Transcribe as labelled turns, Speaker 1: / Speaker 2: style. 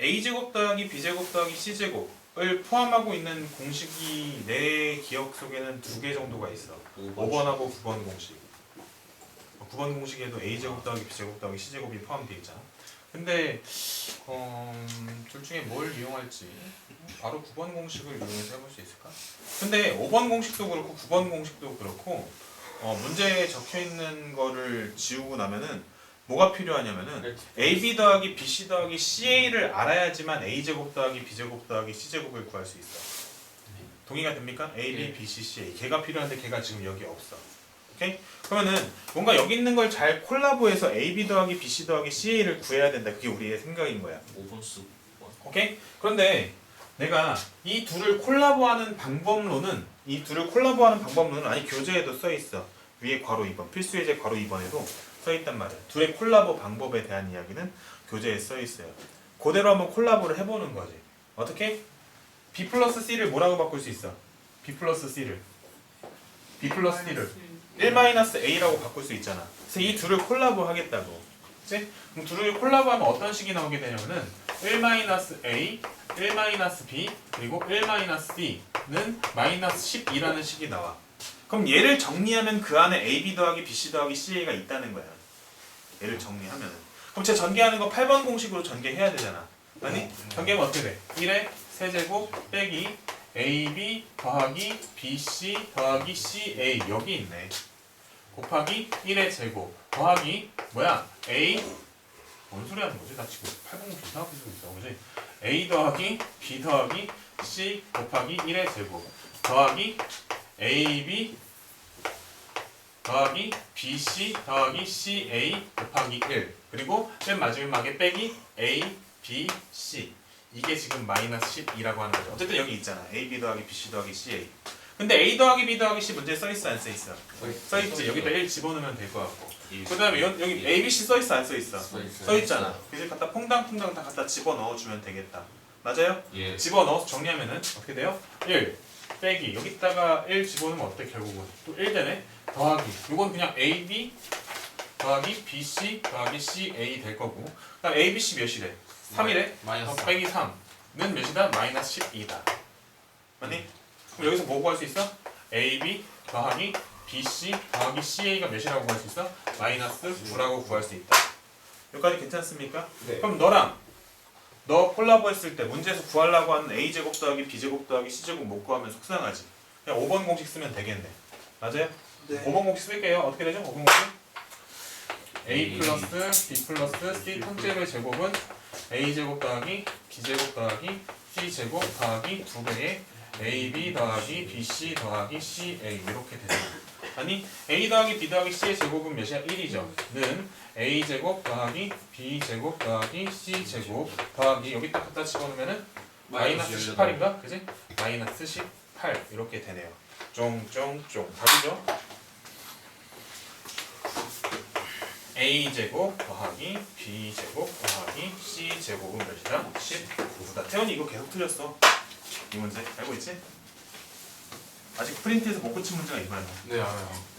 Speaker 1: a제곱 더하기 b제곱 더하기 c제곱을 포함하고 있는 공식이 내 기억 속에는 두 개 정도가 있어. 5번하고 9번 공식. 9번 공식에도 a제곱 더하기 b제곱 더하기 c제곱이 포함되어 있잖아. 근데 어, 둘 중에 뭘 이용할지 바로 9번 공식을 이용해서 해볼 수 있을까? 근데 5번 공식도 그렇고 9번 공식도 그렇고 어, 문제에 적혀 있는 거를 지우고 나면은 뭐가 필요하냐면은 AB 더하기 BC 더하기 CA를 알아야지만 A제곱 더하기 B제곱 더하기 C제곱을 구할 수 있어. 동의가 됩니까? A, B,
Speaker 2: 네.
Speaker 1: B, C, CA. 걔가 필요한데 걔가 지금 여기 없어. 오케이? 그러면은 뭔가 여기 있는 걸 잘 콜라보해서 AB 더하기 BC 더하기 CA를 구해야 된다. 그게 우리의 생각인 거야.
Speaker 2: 5번 수
Speaker 1: 오케이? 그런데 내가 이 둘을 콜라보하는 방법론은 이 둘을 콜라보하는 방법론은 아니 교재에도 써 있어. 위에 괄호 2번 필수 예제 괄호 2번에도 써 있단 말이야. 둘의 콜라보 방법에 대한 이야기는 교재에 써 있어요. 그대로 한번 콜라보를 해보는 거지. 어떻게? B 플러스 C를 뭐라고 바꿀 수 있어? B 플러스 C를 B 플러스 D를 1 마이너스 A라고 바꿀 수 있잖아. 그래서 이 둘을 콜라보 하겠다고. 그치? 그럼 둘을 콜라보하면 어떤 식이 나오게 되냐면은 1 마이너스 A, 1 마이너스 B, 그리고 1 마이너스 D는 마이너스 12라는 식이 나와. 그럼 얘를 정리하면 그 안에 AB 더하기 BC 더하기 CA가 있다는 거야. 얘를 정리하면은. 그럼 제가 전개하는 거 8번 공식으로 전개해야 되잖아. 아니? 전개하면 어떻게 돼? 1의 세제곱 빼기 AB 더하기 BC 더하기 CA 여기 있네. 곱하기 1의 제곱 더하기 뭐야? A 뭔 소리 하는 거지? 나 지금 8공식 이상하게 쓰고 있어. 그지? A 더하기 B 더하기 C 곱하기 1의 제곱 더하기 AB 더하기 BC 더하기 CA 곱하기 1 그리고 맨 마지막에 빼기 A, B, C 이게 지금 마이너스 12라고 하는 거죠. 어쨌든 여기 있잖아. A, B 더하기 BC 더하기 CA 근데 A 더하기 B 더하기 C 문제 써있어 안 써있어? 써있지. 여기다 1 집어넣으면 될것 같고 그 다음에 여기 A, B, C 써있어 안 써있어? 써있잖아. 그래서 갖다 퐁당퐁당 다 갖다 집어넣어주면 되겠다. 맞아요?
Speaker 2: 예
Speaker 1: 집어넣어서 정리하면은 어떻게 돼요? 1 빼기 여기다가 1 집어넣으면 어때 결국은 또1 되네 더하기 이건 그냥 AB 더하기 BC 더하기 CA 될 거고 그다음 ABC 몇이래? 3이래?
Speaker 2: 마이너스
Speaker 1: 빼기 3는 몇이다? 마이너스 12다 맞니? 그럼 여기서 뭐 구할 수 있어? AB 더하기 BC 더하기 CA가 몇이라고 구할 수 있어? 마이너스 9라고 구할 수 있다 여기까지 괜찮습니까?
Speaker 2: 네
Speaker 1: 그럼 너랑 너 콜라보 했을 때 문제에서 구하려고 하는 a제곱 더하기 b제곱 더하기 c제곱 못 구하면 속상하지 그냥 5번 공식 쓰면 되겠네 맞아요?
Speaker 3: 네.
Speaker 1: 5번 공식 쓸게요 어떻게 되죠? 5번 공식 a
Speaker 2: A.
Speaker 1: 플러스 b 플러스 c 통째로의 제곱은 a제곱 더하기 b제곱 더하기 c제곱 더하기 두 배의 ab 더하기 bc 더하기 ca 이렇게 되죠 아니 a 더하기 b 더하기 c의 제곱은 몇이야? 1이죠 는 a제곱 더하기 b제곱 더하기 c제곱 더하기 여기다 갖다 집어넣으면은 마이너스 18인가? 그지? 마이너스 18 이렇게 되네요 쫑쫑쫑 답이죠? a제곱 더하기 b제곱 더하기 c제곱은 몇이다? 19다 태연이 이거 계속 틀렸어 이 문제 알고 있지? 아직 프린트에서 못 고친 문제가 이거야
Speaker 2: 네 알아요